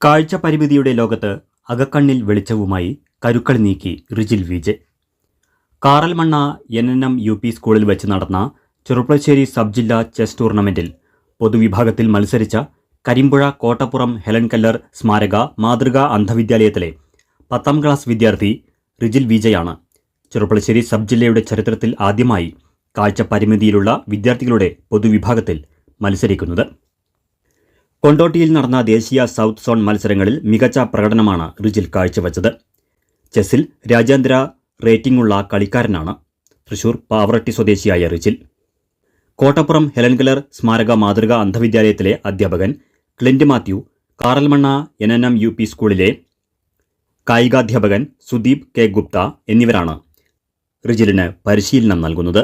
കാഴ്ച പരിമിതിയുടെ ലോകത്ത് അകക്കണ്ണിൽ വെളിച്ചവുമായി കരുക്കൾ നീക്കി Rijil Vijay Karalmanna N N M U P സ്കൂളിൽ വെച്ച് നടന്ന ചെറുപ്പശ്ശേരി സബ് ജില്ലാ ചെസ് ടൂർണമെന്റിൽ പൊതുവിഭാഗത്തിൽ മത്സരിച്ച കരിമ്പുഴ കോട്ടപ്പുറം ഹെലൻ കല്ലർ സ്മാരക മാതൃകാ അന്ധവിദ്യാലയത്തിലെ പത്താം ക്ലാസ് വിദ്യാർത്ഥി റിജിൽ വിജയാണ് ചെറുപ്പളശ്ശേരി സബ് ജില്ലയുടെ ചരിത്രത്തിൽ ആദ്യമായി കാഴ്ച പരിമിതിയിലുള്ള വിദ്യാർത്ഥികളുടെ പൊതുവിഭാഗത്തിൽ മത്സരിക്കുന്നത്. കൊണ്ടോട്ടിയിൽ നടന്ന ദേശീയ സൗത്ത് സോൺ മത്സരങ്ങളിൽ മികച്ച പ്രകടനമാണ് റിജിൽ കാഴ്ചവെച്ചത്. ചെസ്സിൽ രാജ്യാന്തര റേറ്റിംഗുള്ള കളിക്കാരനാണ് തൃശൂർ പാവറട്ടി സ്വദേശിയായ റിജിൽ. കോട്ടപ്പുറം ഹെലൻ കലർ സ്മാരക മാതൃക അന്ധവിദ്യാലയത്തിലെ അധ്യാപകൻ Clint Mathew Karalmanna N N M U P സ്കൂളിലെ കായികാധ്യാപകൻ സുദീപ് കെ ഗുപ്ത എന്നിവരാണ് റിജിലിന് പരിശീലനം നൽകുന്നത്.